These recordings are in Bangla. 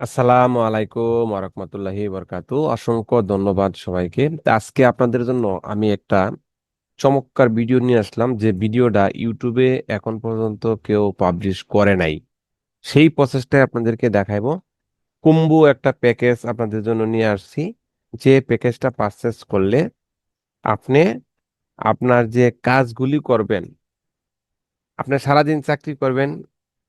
আসসালামু আলাইকুম ওরহমতুল্লাহি বরকাতু অসংখ্য ধন্যবাদ সবাইকে। আজকে আপনাদের জন্য আমি একটা চমৎকার ভিডিও নিয়ে আসলাম। যে ভিডিওটা ইউটিউবে এখন পর্যন্ত কেউ পাবলিশ করে নাই। সেই প্রসেসটাই আপনাদেরকে দেখাইবো। কুম্বু একটা প্যাকেজ আপনাদের জন্য নিয়ে আসছি। যে প্যাকেজটা পারচেস করলে আপনি আপনার যে কাজগুলি করবেন, আপনি সারাদিন চাকরি করবেন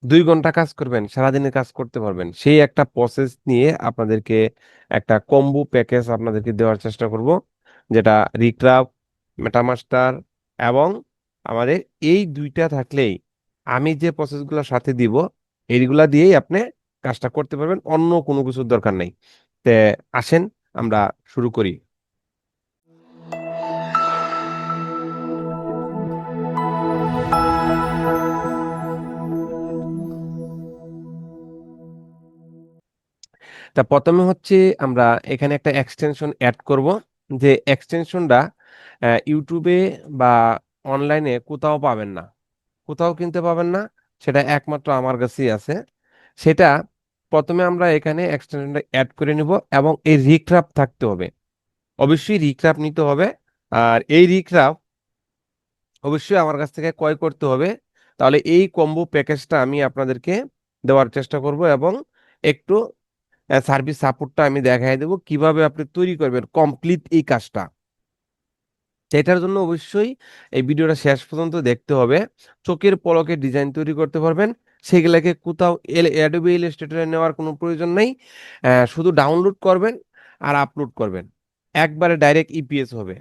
দুই ঘণ্টা কাজ করবেন, সারাদিনের কাজ করতে পারবেন। সেই একটা প্রসেস নিয়ে আপনাদেরকে একটা কম্বো প্যাকেজ আপনাদেরকে দেওয়ার চেষ্টা করব, যেটা রিক্রাফ মেটামাস্টার এবং আমাদের এই দুইটা থাকলেই আমি যে প্রসেসগুলোর সাথে দিব, এইগুলা দিয়েই আপনি কাজটা করতে পারবেন, অন্য কোনো কিছুর দরকার নেই। তে আসেন, আমরা শুরু করি। তা প্রথমে হচ্ছে আমরা এখানে একটা এক্সটেনশন অ্যাড করব। যে এক্সটেনশনটা ইউটিউবে বা অনলাইনে কোথাও পাবেন না। কোথাও কিনতে পাবেন না, সেটা একমাত্র আমার কাছেই আছে। সেটা প্রথমে আমরা এখানে এক্সটেনশনটা অ্যাড করে নিব এবং এই রিক্রাফ থাকতে হবে। অবশ্যই রিক্রাফ নিতে হবে। আর এই রিক্রাফ অবশ্যই আমার কাছ থেকে ক্রয় করতে হবে। তাহলে এই কম্বো প্যাকেজটা আমি আপনাদেরকে দেওয়ার চেষ্টা করব এবং একটু সার্ভিস সাপোর্টটা আমি দেখাই দেবো। কীভাবে আপনি তৈরি করবেন কমপ্লিট এই কাজটা। এটার জন্য অবশ্যই এই ভিডিওটা শেষ পর্যন্ত দেখতে হবে। চোখের পলকে ডিজাইন তৈরি করতে পারবেন। সেগুলাকে কোথাও এল অ্যাডোবি ইলাস্ট্রেটরে নেওয়ার কোনো প্রয়োজন নেই। শুধু ডাউনলোড করবেন আর আপলোড করবেন। একবারে ডাইরেক্ট ইপিএস হবে।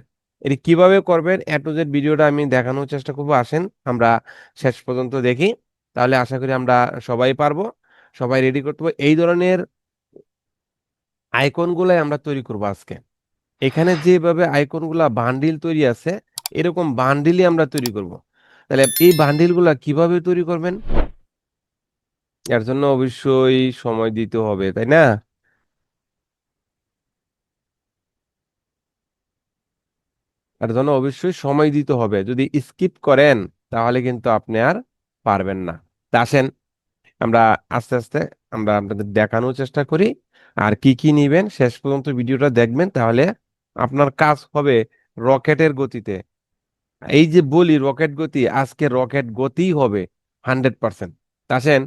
এটি কীভাবে করবেন জেড ভিডিওটা আমি দেখানোর চেষ্টা করব। আসেন, আমরা শেষ পর্যন্ত দেখি। তাহলে আশা করি আমরা সবাই পারব। সবাই রেডি করতে পারব। এই ধরনের আইকনগুলাই আমরা তৈরি করব আজকে। এখানে যেভাবে আইকনগুলা বান্ডিল তৈরি আছে, এরকম বান্ডিলই আমরা তৈরি করব। তাহলে এই বান্ডিলগুলা কীভাবে তৈরি করবেন? এর জন্য অবশ্যই সময় দিতে হবে, তাই না? এর জন্য অবশ্যই সময় দিতে হবে। যদি স্কিপ করেন, তাহলে কিন্তু আপনি আর পারবেন না। আসেন, আমরা আস্তে আস্তে আমরা আপনাদের দেখানোর চেষ্টা করি। আর কি কি নিবেন শেষ পর্যন্ত ভিডিওটা দেখবেন, তাহলে আপনার কাজ হবে রকেটের গতিতে। এই যে বলি রকেট গতি, আজকে রকেট গতি হবে হান্ড্রেড পার্সেন্ট। আসেন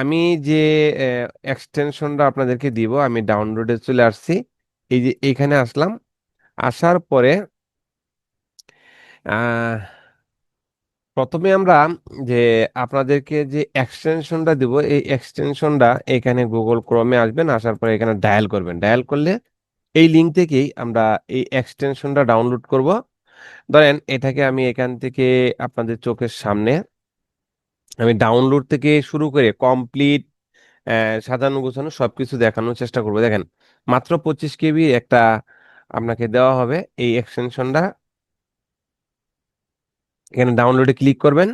আমি যে এক্সটেনশনটা আপনাদেরকে দিব, আমি ডাউনলোডে চলে আসছি। এই যে এখানে আসলাম, আসার পরে প্রথমে আমরা যে আপনাদেরকে যে এক্সটেনশনটা দিব, এই এক্সটেনশনটা এখানে গুগল ক্রোমে আসবেন, আসার পরে এখানে ডায়াল করবেন। ডায়াল করলে এই লিঙ্ক থেকেই আমরা এই এক্সটেনশনটা ডাউনলোড করব। ধরেন এটাকে আমি এখান থেকে আপনাদের চোখের সামনে আমি ডাউনলোড থেকে শুরু করে কমপ্লিট সাজানো গোছানো সবকিছু দেখানোর চেষ্টা করব। দেখেন মাত্র পঁচিশ কেবি একটা আপনাকে দেওয়া হবে এই এক্সটেনশনটা। এখানে ডাউনলোডে ক্লিক করবেন।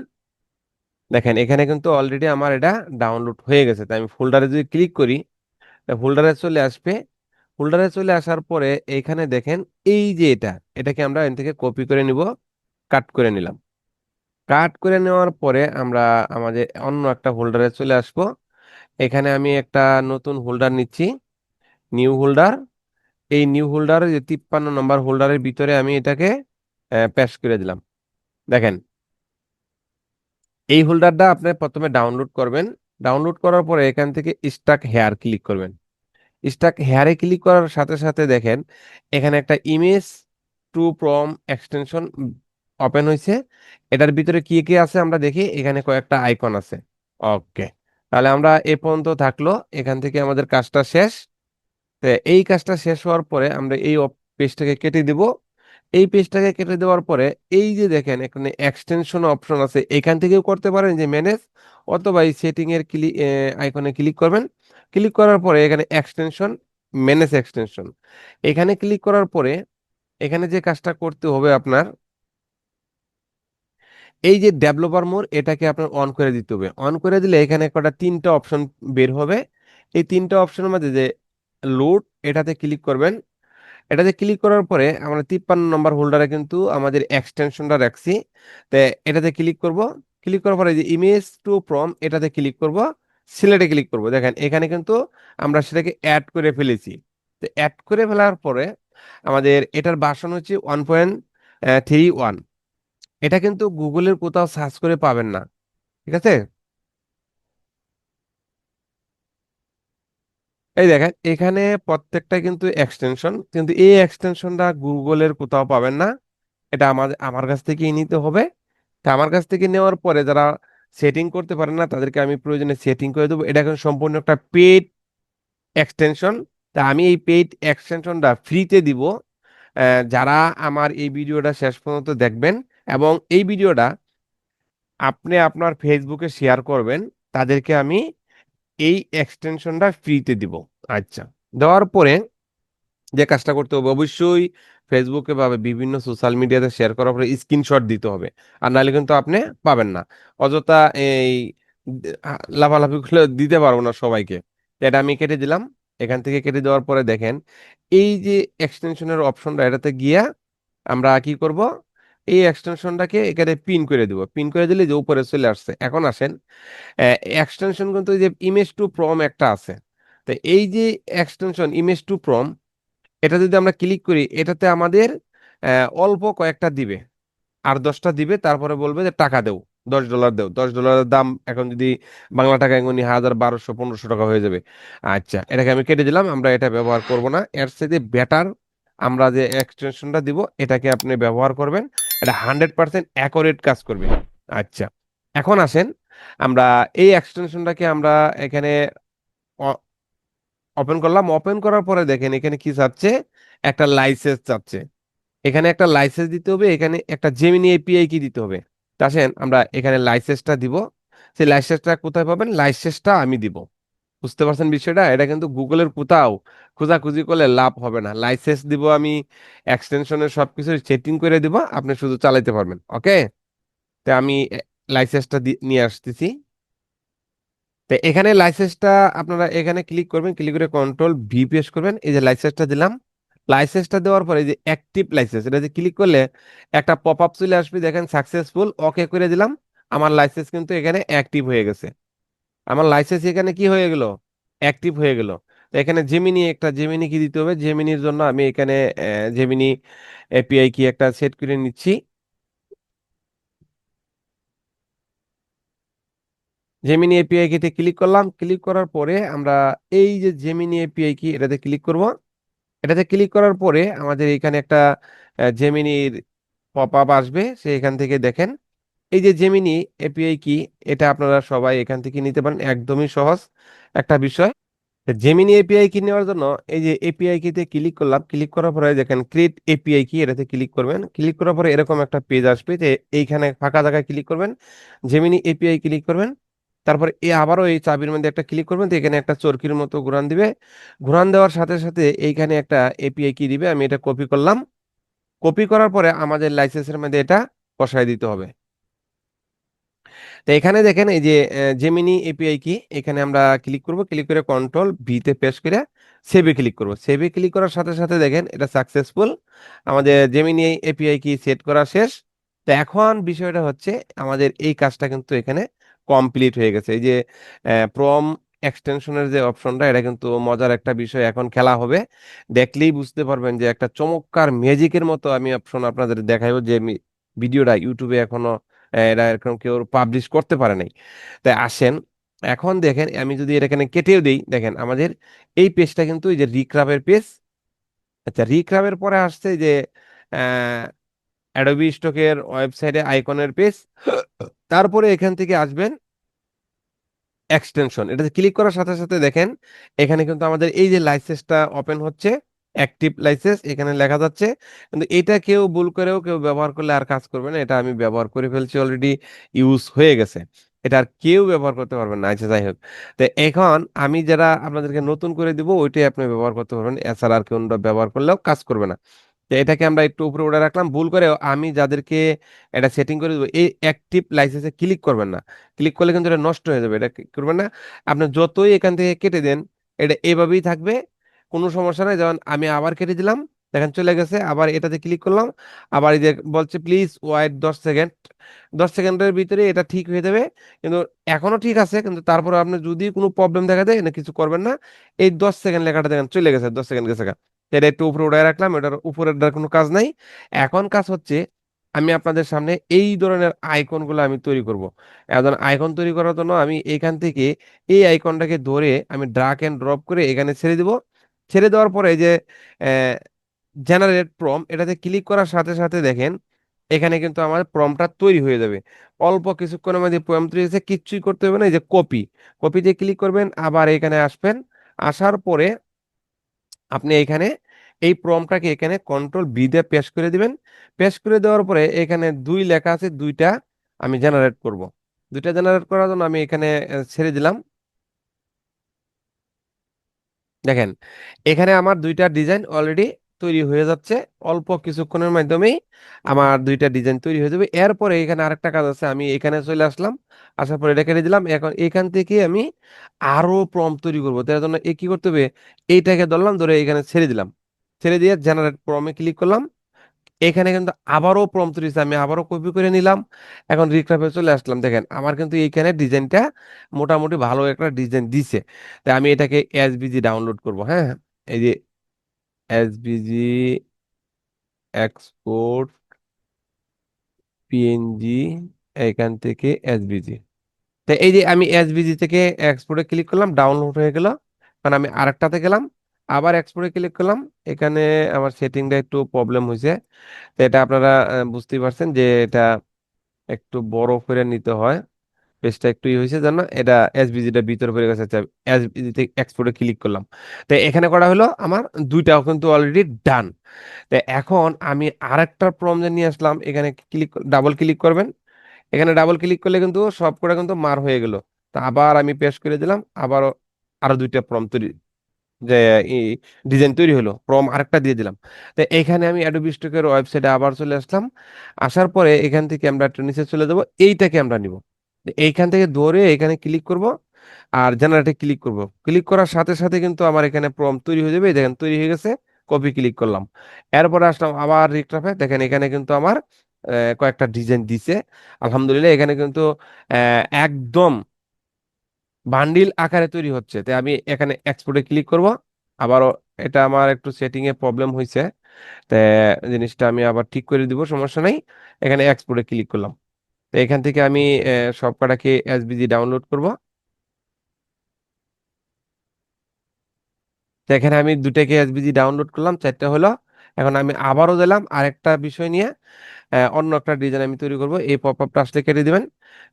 দেখেন, এখানে কিন্তু অলরেডি আমার এটা ডাউনলোড হয়ে গেছে। তাই আমি ফোল্ডারে যদি ক্লিক করি ফোল্ডারে চলে আসবে। ফোল্ডারে চলে আসার পরে এইখানে দেখেন, এই যে এটা, এটাকে আমরা এখান থেকে কপি করে নিব কাট করে নিলাম। কাট করে নেওয়ার পরে আমরা আমাদের অন্য একটা হোল্ডারে চলে আসব। এখানে আমি একটা নতুন হোল্ডার নিচ্ছি নিউ হোল্ডার এই নিউ হোল্ডার যে তিপ্পান্ন নম্বর হোল্ডারের ভিতরে আমি এটাকে প্যাশ করে দিলাম। দেখেন, এই হোল্ডারটা আপনি প্রথমে ডাউনলোড করবেন। ডাউনলোড করার পরে এখান থেকে স্টাক হেয়ার ক্লিক করবেন। স্টাক হেয়ারে ক্লিক করার সাথে সাথে দেখেন, এখানে একটা image to prompt extension open হয়েছে। এটার ভিতরে কি কি আছে আমরা দেখি, এখানে কয়েকটা আইকন আছে। ওকে তাহলে আমরা এ পর্যন্ত থাকল। এখান থেকে আমাদের কাজটা শেষ। এই কাজটা শেষ হওয়ার পরে আমরা এই পেজটাকে কেটে দিব। এই পেজটাকে কেটে দেওয়ার পরে এই যে দেখেন, এখানে এক্সটেনশন অপশন আছে। এখান থেকেও করতে পারেন যে ম্যানেজ অথবা এই সেটিং এর ক্লিক আইকনে ক্লিক করবেন। ক্লিক করার পরে এখানে এক্সটেনশন ম্যানেজ এক্সটেনশন এখানে ক্লিক করার পরে এখানে যে কাজটা করতে হবে আপনার, এই যে ডেভেলপার মোড এটাকে আপনার অন করে দিতে হবে। অন করে দিলে এখানে কটা তিনটা অপশন বের হবে। এই তিনটা অপশনের মধ্যে যে লোড এটাতে ক্লিক করবেন। এটাতে ক্লিক করার পরে আমরা তিপ্পান্ন নম্বর হোল্ডারে কিন্তু আমাদের এক্সটেনশনটা রাখছি। তো এটাতে ক্লিক করব। ক্লিক করার পরে যে ইমেজ টু প্রম এটাতে ক্লিক করব। সিলেটে ক্লিক করব। দেখেন, এখানে কিন্তু আমরা সেটাকে অ্যাড করে ফেলেছি। তো অ্যাড করে ফেলার পরে আমাদের এটার বাসন হচ্ছে ওয়ান পয়েন্ট থ্রি ওয়ান এটা কিন্তু গুগলের কোথাও সার্চ করে পাবেন না। ঠিক আছে? এই দেখেন, এখানে প্রত্যেকটা কিন্তু এক্সটেনশন কিন্তু এই এক্সটেনশনটা গুগলের কোথাও পাবেন না। এটা আমাদের আমার কাছ থেকেই নিতে হবে। তা আমার কাছ থেকে নেওয়ার পরে যারা সেটিং করতে পারেন না, তাদেরকে আমি প্রয়োজনে সেটিং করে দেবো। এটা এখন সম্পূর্ণ একটা পেড এক্সটেনশন তা আমি এই পেইড এক্সটেনশনটা ফ্রিতে দিব। যারা আমার এই ভিডিওটা শেষ পর্যন্ত দেখবেন এবং এই ভিডিওটা আপনি আপনার ফেসবুকে শেয়ার করবেন, তাদেরকে আমি এই এক্সটেনশনটা ফ্রিতে দিব। আচ্ছা দেওয়ার পরে যে কাজটা করতে হবে, অবশ্যই ফেসবুকে বা বিভিন্ন সোশ্যাল মিডিয়াতে শেয়ার করার পরে স্ক্রিনশট দিতে হবে। আর নাহলে কিন্তু আপনি পাবেন না। অযথা এই লাফালাফি দিতে পারব না সবাইকে। এটা আমি কেটে দিলাম। এখান থেকে কেটে দেওয়ার পরে দেখেন, এই যে এক্সটেনশনের অপশনটা এটাতে গিয়া আমরা কি করব? এই এক্সটেনশনটাকে এখানে পিন করে দেবো। পিন করে দিলে যে উপরে চলে আসছে। এখন আসেন এক্সটেনশন কিন্তু যে ইমেজ টু প্রম একটা আছে। তো এই যে এক্সটেনশন ইমেজ টু প্রম এটা যদি আমরা ক্লিক করি, এটাতে আমাদের অল্প কয়েকটা দিবে। আর দশটা দিবে, তারপরে বলবে যে টাকা দেও, দশ ডলার দেও। দশ ডলারের দাম এখন যদি বাংলা টাকা এখনই হাজার বারোশো, পনেরোশো টাকা হয়ে যাবে। আচ্ছা এটাকে আমি কেটে দিলাম, আমরা এটা ব্যবহার করব না। এর সাথে বেটার আমরা যে এক্সটেনশনটা দিব, এটাকে আপনি ব্যবহার করবেন। এটা হান্ড্রেড পার্সেন্ট অ্যাকোরেট কাজ করবে। আচ্ছা এখন আসেন, আমরা এই এক্সটেনশনটাকে আমরা এখানে ওপেন করলাম। ওপেন করার পরে দেখেন, এখানে কি চাচ্ছে? একটা লাইসেন্স চাচ্ছে। এখানে একটা লাইসেন্স দিতে হবে, এখানে একটা জেমিনি এপিআই কি দিতে হবে। আসেন, আমরা এখানে লাইসেন্সটা দিব। সেই লাইসেন্সটা কোথায় পাবেন? লাইসেন্সটা আমি দিব। বুঝতে পারছেন বিষয়টা? এটা কিন্তু গুগলের কোথাও খোঁজাখুঁজি করলে লাভ হবে না। লাইসেন্স দিব আমি এক্সটেনশনের সবকিছু সেটিং করে দিব, আপনি শুধু চালাইতে পারবেন ওকে তো আমি লাইসেন্সটা নিয়ে আসতেছি। তো এখানে লাইসেন্সটা আপনারা এখানে ক্লিক করবেন ক্লিক করে কন্ট্রোল ভি প্রেস করবেন, এই যে লাইসেন্সটা দিলাম। লাইসেন্সটা দেওয়ার পরে যে অ্যাক্টিভ লাইসেন্স এটা যে ক্লিক করলে একটা পপ আপ চলে আসবে, দেখেন সাকসেসফুল ওকে করে দিলাম। আমার লাইসেন্স কিন্তু এখানে অ্যাক্টিভ হয়ে গেছে। আমার লাইসেন্স এখানে কি হয়ে গেল? অ্যাক্টিভ হয়ে গেল। এখানে জেমিনি একটা জেমিনি কি দিতে হবে? জেমিনির জন্য আমি এখানে জেমিনি এপিআই কি একটা সেট করে নিচ্ছি। জেমিনি এপিআই কিতে ক্লিক করলাম। ক্লিক করার পরে আমরা এই যে জেমিনি এপিআই কি এটাতে ক্লিক করব। এটাতে ক্লিক করার পরে আমাদের এখানে একটা জেমিনির পপ আপ আসবে। সে এখান থেকে দেখেন। এই যে জেমিনি এপিআই কি, এটা আপনারা সবাই এখান থেকে নিতে পারেন, একদমই সহজ একটা বিষয়। জেমিনি এপিআই কি নেওয়ার জন্য এই যে এপিআই কিতে ক্লিক করলাম ক্লিক করার পরে দেখেন ক্রিয়েট এপিআই কি, এটাতে ক্লিক করবেন। ক্লিক করার পরে এরকম একটা পেজ আসবে যে এইখানে ফাঁকা জায়গায় ক্লিক করবেন জেমিনি এপিআই ক্লিক করবেন। তারপর এ আবারও এই চাবির মধ্যে একটা ক্লিক করবেন তো এখানে একটা চরকির মতো ঘুরান দিবে। ঘুরান দেওয়ার সাথে সাথে এইখানে একটা এপিআই কি দিবে, আমি এটা কপি করলাম। কপি করার পরে আমাদের লাইসেন্সের মধ্যে এটা বসায় দিতে হবে। তো এখানে দেখেন এই যে জেমিনি এপিআই কি? এখানে আমরা ক্লিক করব ক্লিক করে কন্ট্রোল ভিতে পেশ করে সেভে ক্লিক করব। সেভে ক্লিক করার সাথে সাথে দেখেন এটা সাকসেসফুল আমাদের জেমিনি এপিআই কি সেট করা শেষ। তো এখন বিষয়টা হচ্ছে আমাদের এই কাজটা কিন্তু এখানে কমপ্লিট হয়ে গেছে। এই যে প্রম এক্সটেনশনের যে অপশনটা এটা কিন্তু মজার একটা বিষয়। এখন খেলা হবে। দেখলেই বুঝতে পারবেন যে একটা চমৎকার ম্যাজিকের মতো আমি অপশন আপনাদের দেখাইবো যে ভিডিওটা ইউটিউবে এখনও এরা এরকম কেউ পাবলিশ করতে পারে নাই। তাই আসেন, এখন দেখেন, আমি যদি এটা এখানে কেটেও দিই, দেখেন আমাদের এই পেজটা কিন্তু এই যে রিক্রাবের পেজ আচ্ছা রিক্রাবের পরে আসছে যে অ্যাডোবি স্টকের ওয়েবসাইটে আইকনের পেজ তারপরে এখান থেকে আসবেন এক্সটেনশন এটাতে ক্লিক করার সাথে সাথে দেখেন, এখানে কিন্তু আমাদের এই যে লাইসেন্সটা ওপেন হচ্ছে। অ্যাক্টিভ লাইসেন্স এখানে লেখা যাচ্ছে। কিন্তু এটা কেউ ভুল করেও কেউ ব্যবহার করলে আর কাজ করবে না। এটা আমি ব্যবহার করে ফেলছি অলরেডি ইউজ হয়ে গেছে। এটা আর কেউ ব্যবহার করতে পারবেন না। আচ্ছা যাই হোক। তো এখন আমি যারা আপনাদেরকে নতুন করে দিব, ওইটাই আপনি ব্যবহার করতে পারবেন। এছাড়া আর কেউ ব্যবহার করলেও কাজ করবে না। তো এটাকে আমরা একটু উপরে উঠে রাখলাম। ভুল করে আমি যাদেরকে এটা সেটিং করে দেবো, এই অ্যাক্টিভ লাইসেন্সে ক্লিক করবেন না। ক্লিক করলে কিন্তু এটা নষ্ট হয়ে যাবে। এটা করবেন না? আপনি যতই এখান থেকে কেটে দেন, এটা এভাবেই থাকবে। কোনো সমস্যা নাই, যেমন আমি আবার কেটে দিলাম, দেখেন চলে গেছে, আবার এটাতে ক্লিক করলাম, আবার এই যে বলছে প্লিজ ওয়েট দশ সেকেন্ড দশ সেকেন্ডের ভিতরে এটা ঠিক হয়ে যাবে, কিন্তু এখনও ঠিক আছে, কিন্তু তারপর আপনি যদি কোনো প্রবলেম দেখা দেয় এটা কিছু করবেন না, এই দশ সেকেন্ড লেখাটা দেখেন চলে গেছে, দশ সেকেন্ড গেছে। এটা একটু উপরে উঠায় রাখলাম, এটার উপরের কোনো কাজ নাই। এখন কাজ হচ্ছে, আমি আপনাদের সামনে এই ধরনের আইকনগুলো আমি তৈরি করব। এখন আইকন তৈরি করার জন্য আমি এখান থেকে এই আইকনটাকে ধরে আমি ড্রাক অ্যান্ড ড্রপ করে এখানে ছেড়ে দিব। ছেড়ে দেওয়ার পরে যে জেনারেট প্রম এটাতে ক্লিক করার সাথে সাথে দেখেন, এখানে কিন্তু আমার প্রমটা তৈরি হয়ে যাবে। অল্প কিছুক্ষণের মধ্যে প্রম তৈরি হয়েছে কিচ্ছুই করতে হবে না, এই যে কপি কপিতে ক্লিক করবেন, আবার এখানে আসবেন, আসার পরে আপনি এখানে এই প্রমটাকে এখানে কন্ট্রোল বি দিয়ে পেস্ট করে দিবেন। পেশ করে দেওয়ার পরে এখানে দুই লেখা আছে, দুইটা আমি জেনারেট করব। দুইটা জেনারেট করার জন্য আমি এখানে ছেড়ে দিলাম। দেখেন, এখানে আমার দুইটা ডিজাইন অলরেডি তৈরি হয়ে যাচ্ছে। অল্প কিছুক্ষণের মাধ্যমেই আমার দুইটা ডিজাইন তৈরি হয়ে যাবে। এরপরে এখানে আরেকটা কাজ আছে, আমি এখানে চলে আসলাম। আসার পরে এটা কেটে দিলাম। এখন এখান থেকে আমি আরও প্রম তৈরি করব। তার জন্য এ কি করতে হবে? এইটাকে ধরলাম, ধরে এখানে ছেড়ে দিলাম। ছেড়ে দিয়ে জেনারেট প্রমে ক্লিক করলাম। এখানে কিন্তু আবারও প্রম্পট তৈরি আমি আবারও কপি করে নিলাম। এখন রিক্রাফে চলে আসলাম। দেখেন, আমার কিন্তু এইখানে ডিজাইনটা মোটামুটি ভালো একটা ডিজাইন দিছে। তাই আমি এটাকে এসবিজি ডাউনলোড করব হ্যাঁ? এই যে এসবিজি এক্সপোর্ট পিএনজি এখান থেকে এসবিজি তো এই যে আমি এসবিজি থেকে এক্সপোর্টে ক্লিক করলাম ডাউনলোড হয়ে গেল। কারণ আমি আরেকটাতে গেলাম। আবার এক্সপোর্টে ক্লিক করলাম। এখানে আমার সেটিংটা একটু প্রবলেম হয়েছে তো এটা আপনারা বুঝতেই পারছেন যে এটা একটু বড় করে নিতে হয়। পেজটা একটু ই হয়েছে জানো এটা এসবিজিটা ভিতরে পড়ে গেছে এসবিজি থেকে এক্সপোর্টে ক্লিক করলাম। তো এখানে করা হলো আমার দুইটাও কিন্তু অলরেডি ডান তো এখন আমি আরেকটা প্রমজে নিয়ে আসলাম। এখানে ক্লিক ডাবল ক্লিক করবেন। এখানে ডাবল ক্লিক করলে কিন্তু সব কটা কিন্তু মার হয়ে গেল। তো আবার আমি পেশ করে দিলাম। আবারও আরও দুইটা প্রম তৈরি যে ডিজাইন তৈরি হলো প্রম আরেকটা দিয়ে দিলাম। তো এখানে আমি অ্যাডোবি স্টকের ওয়েবসাইটে আবার চলে আসলাম। আসার পরে এখান থেকে আমরা একটু নিচে চলে যাব, এইটাকে আমরা নিব। এইখান থেকে ধরে এখানে ক্লিক করব আর জেনারেটে ক্লিক করব। ক্লিক করার সাথে সাথে কিন্তু আমার এখানে প্রম তৈরি হয়ে যাবে দেখেন তৈরি হয়ে গেছে কপি ক্লিক করলাম। এরপরে আসলাম আবার রিক্রাফে দেখেন এখানে কিন্তু আমার কয়েকটা ডিজাইন দিছে। আলহামদুলিল্লাহ এখানে কিন্তু একদম বান্ডিল আকারে তৈরি হচ্ছে। তাই আমি এখানে এক্সপোর্টে ক্লিক করব। আবারও এটা আমার একটু সেটিং এ প্রবলেম হয়েছে তাই জিনিসটা আমি আবার ঠিক করে দিব, সমস্যা নাই। এখানে এক্সপোর্টে ক্লিক করলাম। তো এখান থেকে আমি সব কটাকে এসবিজি ডাউনলোড করব। তো এখানে আমি দুটাকে এসবিজি ডাউনলোড করলাম। চারটা হলো এখন আমি আবারও দিলাম আরেকটা বিষয় নিয়ে অন্য একটা ডিজাইন আমি তৈরি করব। এই পপ আপটা আসলে কেটে দিবেন।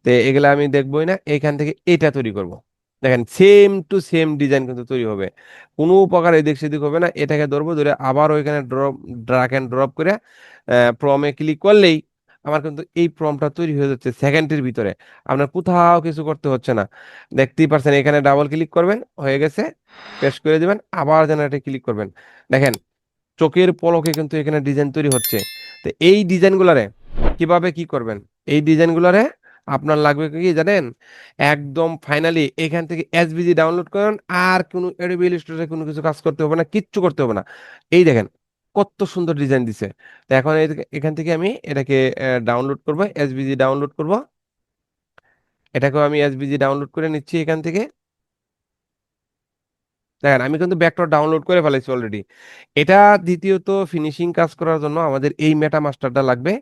তো এগুলা আমি দেখবই না এইখান থেকে এটা তৈরি করব। দেখেন সেম টু সেম ডিজাইন কিন্তু তৈরি হবে। কোনো প্রকার এদিক সেদিক হবে না, এটাকে ধরবো, ধরে আবার ওইখানে ড্রপ ড্রাক অ্যান্ড ড্রপ করে প্রমে ক্লিক করলেই আমার কিন্তু এই প্রমটা তৈরি হয়ে যাচ্ছে সেকেন্ডের ভিতরে। আপনার কোথাও কিছু করতে হচ্ছে না। দেখতেই পারছেন, এখানে ডাবল ক্লিক করবেন, হয়ে গেছে। পেস্ট করে দেবেন, আবার জেনারেটে ক্লিক করবেন। দেখেন চোখের পলকে কিন্তু এখানে ডিজাইন তৈরি হচ্ছে। তো এই ডিজাইনগুলারে কীভাবে কি করবেন? এই ডিজাইনগুলারে আপনার লাগবে কি জানেন? একদম ফাইনালি এখান থেকে এসভিজি ডাউনলোড করেন, আর কোনো অ্যাডোবি ইলাস্ট্রেটরে কোনো কিছু কাজ করতে হবে না, কিচ্ছু করতে হবে না। এই দেখেন, কত সুন্দর ডিজাইন দিছে। তো এখন এখান থেকে আমি এটাকে ডাউনলোড করব এসভিজি ডাউনলোড করব। এটাকেও আমি এসভিজি ডাউনলোড করে নিচ্ছি এখান থেকে। দেখেন, আমি কিন্তু ব্যাকড্রপ ডাউনলোড করে ফেলেছি অলরেডি এটা দ্বিতীয়ত ফিনিশিং কাজ করার জন্য আমাদের এই মেটা মাস্টারটা লাগবে।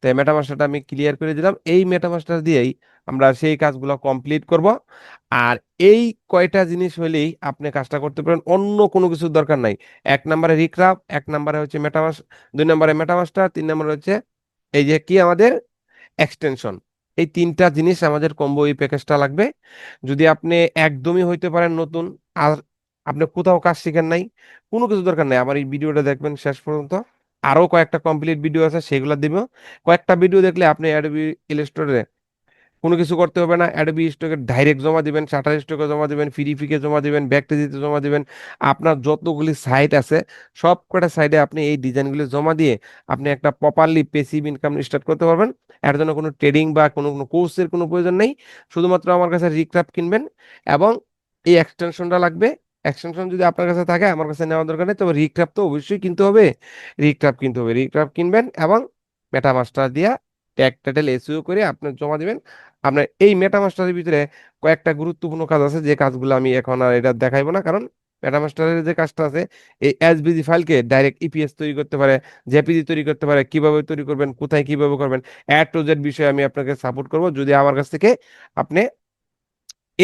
তো মেটা মাস্টারটা আমি ক্লিয়ার করে দিলাম। এই মেটা মাস্টার দিয়েই আমরা সেই কাজগুলো কমপ্লিট করব। আর এই কয়টা জিনিস হলেই আপনি কাজটা করতে পারেন, অন্য কোনো কিছুর দরকার নাই। এক নম্বরে রিক্রাফ এক নম্বরে হচ্ছে মেটামাস দুই নম্বরে মেটামাস্টার তিন নম্বরে হচ্ছে এই যে কি আমাদের এক্সটেনশন এই তিনটা জিনিস আমাদের কম্বো এই প্যাকেজটা লাগবে। যদি আপনি একদমই হইতে পারেন নতুন, আর আপনি কোথাও কাজ শিখেন নাই, কোনো কিছু দরকার নাই। আমার এই ভিডিওটা দেখবেন শেষ পর্যন্ত। আরও কয়েকটা কমপ্লিট ভিডিও আছে, সেগুলো দিব কয়েকটা ভিডিও দেখলে আপনি অ্যাডোবি ইলাস্ট্রেটরে কোনো কিছু করতে হবে না। অ্যাডবি স্টকে ডাইরেক্ট জমা দিবেন শাটার স্টকে জমা দিবেন ফিকে জমা দিবেন ব্যাকটেজিতে জমা দিবেন। আপনার যতগুলি সাইট আছে সব কটা সাইডে আপনি এই ডিজাইনগুলি জমা দিয়ে আপনি একটা প্রপারলি পেসিভ ইনকাম স্টার্ট করতে পারবেন। এর জন্য কোনো ট্রেডিং বা কোনো কোনো কোর্সের কোনো প্রয়োজন নেই। শুধুমাত্র আমার কাছে রিক্রাফ কিনবেন এবং এই এক্সটেনশনটা লাগবে। এক্সটেনশন যদি আপনার কাছে থাকে, আমার কাছে নেওয়ার দরকার নেই, তবে রিক্রাপ তো অবশ্যই কিনতে হবে। রিক্রাপ কিনতে হবে। রিক্রাপ কিনবেন এবং মেটামাস্টার দিয়া ট্যাগ টাইটেল এসইও করে আপনি জমা দিবেন। আপনার এই মেটামাস্টারের ভিতরে কয়েকটা গুরুত্বপূর্ণ কাজ আছে, যে কাজগুলো আমি এখন আর এটা দেখাইবো না, কারণ মেটামাস্টারের যে কাজটা আছে, এই এসবিজি ফাইলকে ডাইরেক্ট ইপিএস তৈরি করতে পারে জেপিজি তৈরি করতে পারে, কীভাবে তৈরি করবেন, কোথায় কীভাবে করবেন অ্যাড টু জেড বিষয়ে আমি আপনাকে সাপোর্ট করব। যদি আমার কাছ থেকে আপনি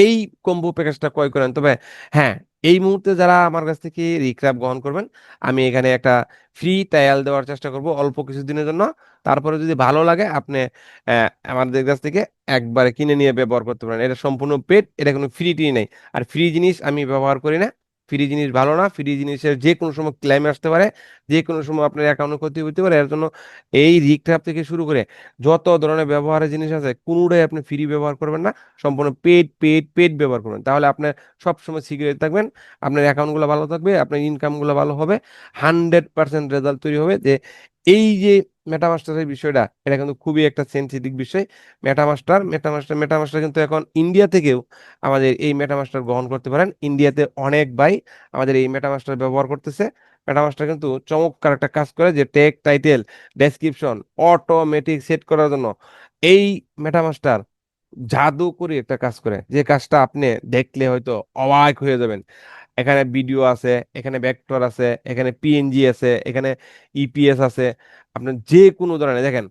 এই কম্বো প্যাকেজটা ক্রয় করেন, তবে হ্যাঁ এই মুহূর্তে যারা আমার কাছ থেকে রিক্রাপ গ্রহণ করবেন, আমি এখানে একটা ফ্রি ট্রায়াল দেওয়ার চেষ্টা করব অল্প কিছুদিনের জন্য। তারপরে যদি ভালো লাগে, আপনি আমাদের কাছ থেকে একবারে কিনে নিয়ে ব্যবহার করতে পারেন। এটা সম্পূর্ণ পেট এটা কোনো ফ্রি টি নেই। আর ফ্রি জিনিস আমি ব্যবহার করি না। ফ্রি জিনিস ভালো না ফ্রি জিনিসের যে কোনো সময় ক্লেম আসতে পারে যে কোনো সময় আপনার অ্যাকাউন্টে ক্ষতি হতে পারে, এর জন্য এই রিক্রাপ থেকে শুরু করে যত ধরনের ব্যবহারের জিনিস আছে, কোনোটাই আপনি ফ্রি ব্যবহার করবেন না, সম্পূর্ণ পেড পেড পেড ব্যবহার করবেন। তাহলে আপনার সবসময় সিকিউরিটি থাকবেন, আপনার অ্যাকাউন্টগুলো ভালো থাকবে, আপনার ইনকামগুলো ভালো হবে হান্ড্রেড পার্সেন্ট রেজাল্ট তৈরি হবে যে এই যে মেটামাস্টারের বিষয়টা, এটা কিন্তু খুবই একটা সেন্সিটিভ বিষয়। মেটামাস্টার মেটামাস্টার মেটামাস্টার কিন্তু এখন ইন্ডিয়া থেকেও আমাদের এই মেটামাস্টার গ্রহণ করতে পারেন। ইন্ডিয়াতে অনেক ভাই আমাদের এই মেটামাস্টার ব্যবহার করতেছে। মেটামাস্টার কিন্তু চমৎকার একটা কাজ করে যে tag title description automatic set করার জন্য এই মেটামাস্টার জাদু করে একটা কাজ করে। যে কাজটা আপনি দেখলে হয়তো অবাক হয়ে যাবেন। এখানে ভিডিও আছে, এখানে ভেক্টর আছে, এখানে পিএনজি আছে, এখানে ইপিএস আছে। আপনার যে কোনো ধরনের, দেখেন,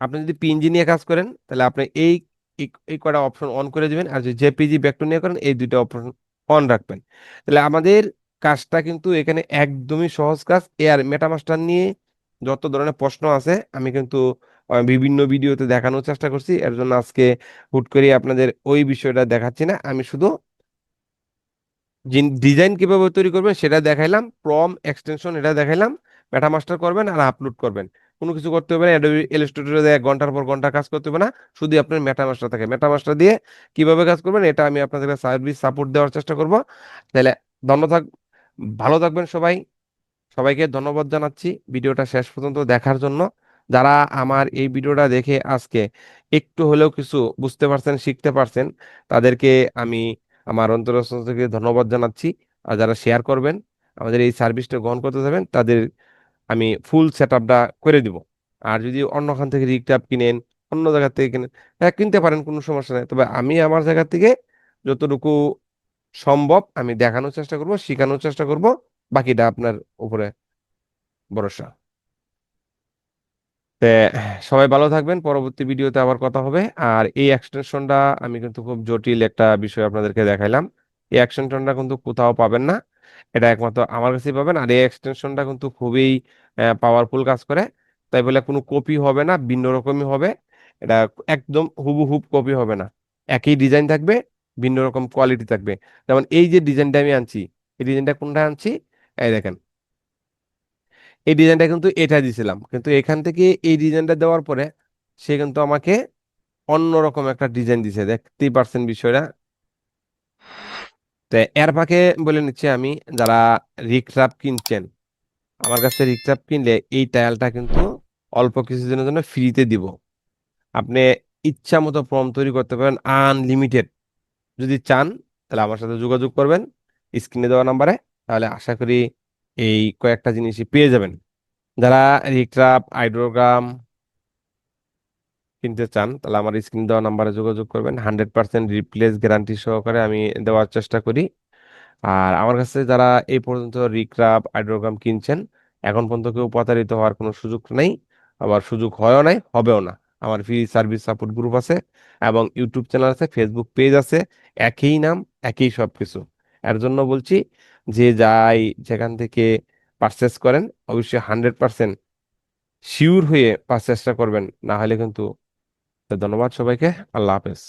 আপনি যদি পিএনজি নিয়ে কাজ করেন, তাহলে আপনি এই, এই- কটা অপশন অন করে দিবেন, আর যদি জেপিজি ভেক্টর নিয়ে করেন, এই দুইটা অপশন অন রাখবেন। তাহলে আমাদের কাজটা কিন্তু এখানে একদমই সহজ কাজ। এর মেটামাস্টার নিয়ে যত ধরনের প্রশ্ন আছে, আমি কিন্তু বিভিন্ন ভিডিওতে দেখানোর চেষ্টা করছি। এর জন্য আজকে হুট করে আপনাদের ওই বিষয়টা দেখাচ্ছি না। আমি শুধু ডিজাইন কীভাবে তৈরি করবেন সেটা দেখাইলাম, প্রম এক্সটেনশন এটা দেখাইলাম মেটামাস্টার করবেন আর আপলোড করবেন। কোনো কিছু করতে হবে না অ্যাডোবি ইলাস্ট্রেটরে এক ঘণ্টার পর ঘণ্টা কাজ করতে হবে না, শুধু আপনার মেটা মাস্টার থাকে। মেটা মাস্টার দিয়ে কীভাবে কাজ করবেন এটা আমি আপনাদের সার্ভিস সাপোর্ট দেওয়ার চেষ্টা করব। তাহলে ধন্য থাক, ভালো থাকবেন সবাই। সবাইকে ধন্যবাদ জানাচ্ছি ভিডিওটা শেষ পর্যন্ত দেখার জন্য। যারা আমার এই ভিডিওটা দেখে আজকে একটু হলেও কিছু বুঝতে পারছেন, শিখতে পারছেন, তাদেরকে আমি আমার অন্তরস্থ থেকে ধন্যবাদ জানাচ্ছি। আর যারা শেয়ার করবেন, আমাদের এই সার্ভিসটা গ্রহণ করতে যাবেন, তাদের আমি ফুল সেট আপটা করে দিব। আর যদি অন্য খান থেকে রিক্টাপ কিনেন, অন্য জায়গা থেকে কিনেন হ্যাঁ কিনতে পারেন, কোনো সমস্যা নেই। তবে আমি আমার জায়গা থেকে যতটুকু সম্ভব আমি দেখানোর চেষ্টা করব, শেখানোর চেষ্টা করব, বাকিটা আপনার উপরে ভরসা। সবাই ভালো থাকবেন। পরবর্তী ভিডিওতে আবার কথা হবে। আর এই এক্সটেনশনটা আমি কিন্তু খুব জটিল একটা বিষয় আপনাদেরকে দেখাইলাম। এই এক্সটেনশনটা কিন্তু কোথাও পাবেন না। এটা একমাত্র আমার কাছেই পাবেন। আর এই এক্সটেনশনটা কিন্তু খুবই পাওয়ারফুল কাজ করে। তাই বলে কোনো কপি হবে না, ভিন্ন রকমই হবে। এটা একদম হুবহুব কপি হবে না। একই ডিজাইন থাকবে, ভিন্ন রকম কোয়ালিটি থাকবে। যেমন এই যে ডিজাইনটা আমি আনছি, এই ডিজাইনটা কোনটা আনছি? এই দেখেন। এই ডিজাইনটা কিন্তু এটা দিছিলাম। কিন্তু এখান থেকে এই ডিজাইনটা দেওয়ার পরে সে কিন্তু আমাকে অন্যরকম একটা ডিজাইন দিছে। দেখতেই পারছেন বিষয়টা? তো এর ফাঁকে বলে নিচ্ছি আমি, যারা রিক্রাপ কিনছেন, আমার কাছে রিক্রাপ কিনলে এই টায়ালটা কিন্তু অল্প কিছুদিনের জন্য ফ্রিতে দিব। আপনি ইচ্ছা মতো ফর্ম তৈরি করতে পারেন আনলিমিটেড যদি চান, তাহলে আমার সাথে যোগাযোগ করবেন স্ক্রিনে দেওয়া নাম্বারে তাহলে আশা করি এই কয়েকটা জিনিসই পেয়ে যাবেন। যারা রিক্রাপ আইড্রোগ্রাম কিনতে চান, তাহলে আমার স্ক্রিন দেওয়া নাম্বারে যোগাযোগ করবেন। হান্ড্রেড পার্সেন্ট রিপ্লেস গ্যারান্টি সহকারে আমি দেওয়ার চেষ্টা করি। আর আমার কাছে যারা এই পর্যন্ত রিক্রাপ আইড্রোগ্রাম কিনছেন, এখন পর্যন্ত কেউ প্রতারিত হওয়ার কোনো সুযোগ নেই। আবার সুযোগ হয়ও নাই, হবেও না। আমার ফ্রি সার্ভিস সাপোর্ট গ্রুপ আছে এবং ইউটিউব চ্যানেল আছে, ফেসবুক পেজ আছে, একই নাম, একই সব কিছু এর জন্য বলছি যে যাই যেখান থেকে পারচেস করেন, অবশ্যই হান্ড্রেড পার্সেন্ট শিওর হয়ে পারচেসটা করবেন। না হলে কিন্তু ধন্যবাদ সবাইকে। আল্লাহ হাফেজ।